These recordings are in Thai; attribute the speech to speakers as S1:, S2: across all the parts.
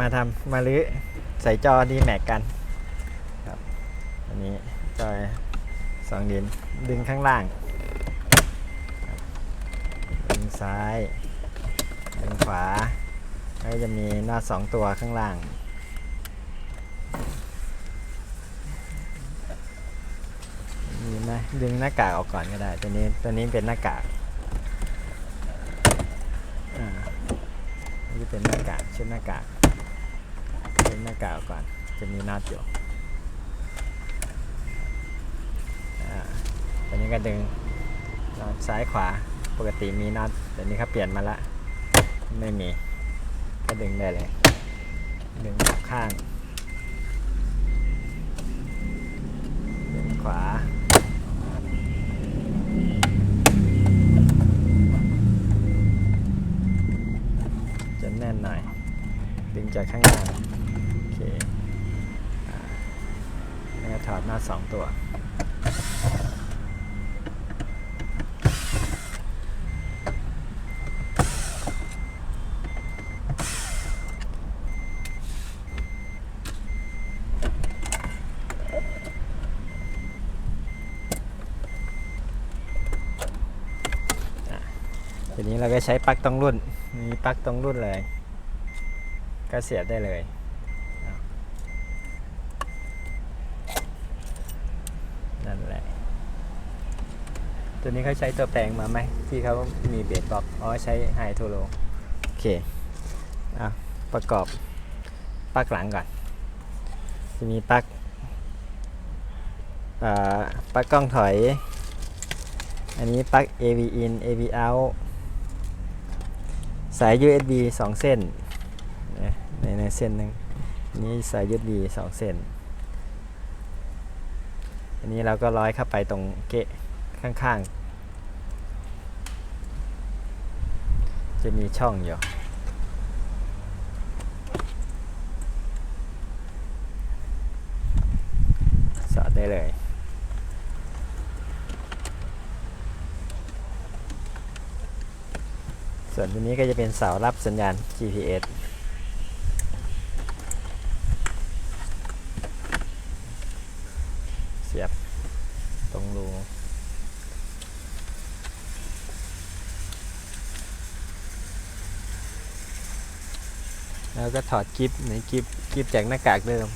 S1: มาทำมาลื้อใส่จอดีแม็กกันครับอันนี้จอยสองดินดึงข้างล่างดึงซ้ายดึงขวาแล้วจะมีหน้าสองตัวข้างล่างมีไหมดึงหน้ากากออกก่อนก็ได้ ตัวนี้ตัวนี้เป็นหน้ากากอ่านี่เป็นหน้ากากชุดหน้ากาก หน้ากากก่อน จะมีน็อตอยู่อ่าตัวนี้ก็ดึงน็อตซ้ายขวา ปกติมีน็อตแต่นี้เขาเปลี่ยนมาละ ไม่มี ก็ดึงได้เลย ดึงข้าง ดึงขวาจะแน่นหน่อย ดึงจากข้างล่างโอเคอ่าแล้วก็ถอด หน้าสองตัว ทีนี้เราก็ใช้ปลั๊กตรงรุ่น มีปลั๊กตรงรุ่นเลย ก็เสียบได้เลยเอานั่นแหละ ตัวนี้เขาใช้ตัวแปลงมาไหมที่เขามีเบสบ็อกอ๋อใช้ไฮโทโลโอเคเอาประกอบปลั๊กหลังก่อน จะมีปลั๊กปลั๊กกล้องถอย อันนี้ปลั๊ก AV in AV out สาย USB 2 เส้นในในเส้นหนึ่งนนี้สาย USB 2 เส้น อันนี้เราก็ร้อยเข้าไปตรงเกะ ข้างๆ จะมีช่องอยู่สอดได้เลยส่วนตัวนี้ก็จะเป็นเสารับสัญญาณ GPS เสียบตรงรู แล้วก็ถอดกิฟในกิฟกิฟจากหน้ากากเดิม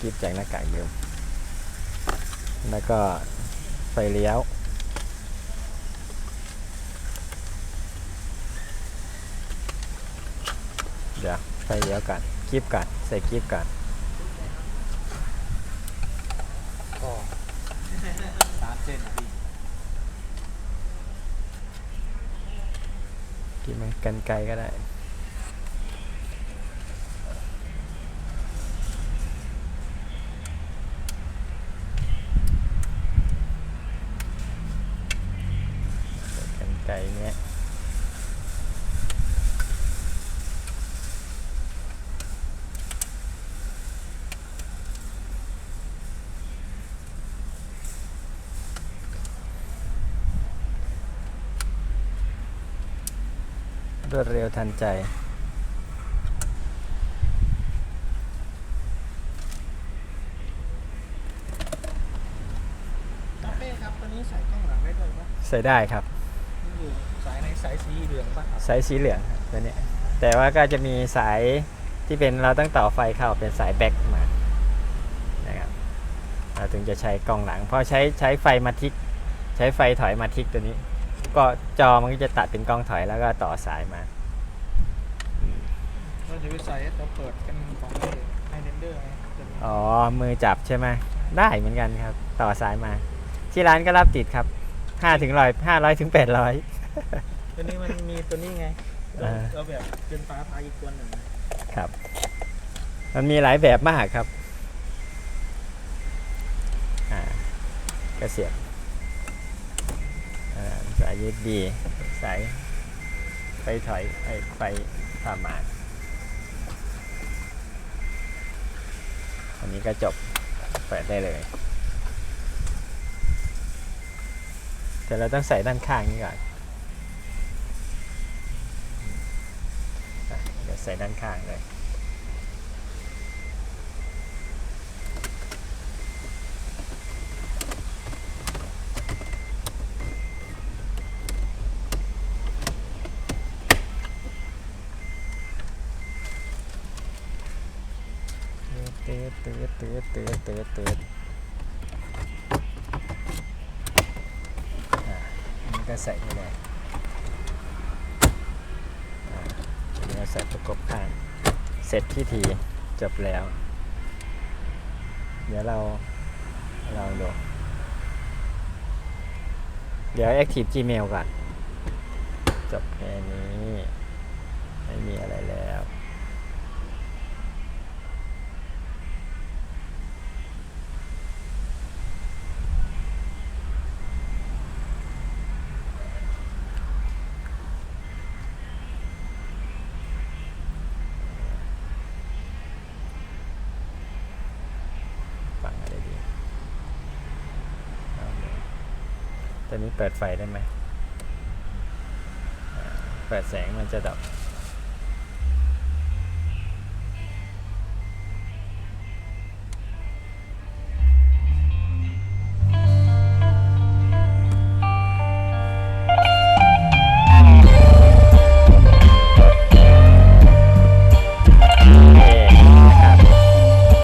S1: กิฟจากหน้ากากเดิม แล้วก็ไฟเลี้ยวเดี๋ยวไฟเลี้ยวกันกิฟกันใส่กิฟกัน
S2: สามเส้นนะพี่
S1: กิฟมันกันไกลก็ได้ ใส่กันไกลเนี้ย รวดเร็วทันใจ
S2: น้องเป้ครับตัวนี้ใส่กล้องหลังได้ด้วยปะ
S1: ใส่ได้ครับ
S2: มันอยู่สายในสายสีเหลืองปะครับ
S1: สายสีเหลืองครับตัวเนี้ยแต่ว่าก็จะมีสายที่เป็นเราต้องต่อไฟเข้าเป็นสายแบ็กมานะครับเราถึงจะใช้กล้องหลังเพราะใช้ใช้ไฟมาทิก ใช้ไฟถอยมาทิกตัวนี้ ก็จอมันก็จะตัดเป็นกล้องถอยแล้วก็ต่อสายมา
S2: เราจะไปใส่เราเปิดกันของไฮเดนเดอร์ไงจะมี
S1: อ๋อ มือจับใช่ไหมได้เหมือนกันครับ ต่อสายมา ที่ร้านก็รับติดครับ5ถึงร้อยห้าร้อยถึงแปดร้อย
S2: ตัวนี้มันมีตัวนี้ไงเรา
S1: อ่า
S2: เราแบบเป็นฟ้าพาอีกตัวหนึ่งนะครับ
S1: มันมีหลายแบบมากครับ อ่าก็เสียบอ่า สาย USB สายไฟถอยไอไฟผ่าหมากอันนี้ก็จบเปิดได้เลย แต่เราต้องใส่ด้านข้างนี้ก่อนใส่ด้านข้างเลย ตืด ตืดตืดตืดตืดตืดอ่ามันก็ใส่ไปเลยอ่าอันนี้เราใส่ประกบข้าง เสร็จพิธีจบแล้ว เดี๋ยวเราลองดู เดี๋ยว Active Gmail ก่อน จบแค่นี้ ไม่มีอะไรแล้ว ฟังอะไรดีเอาเลย ตอนนี้เปิดไฟได้ไหมเปิดแสงมันจะดับ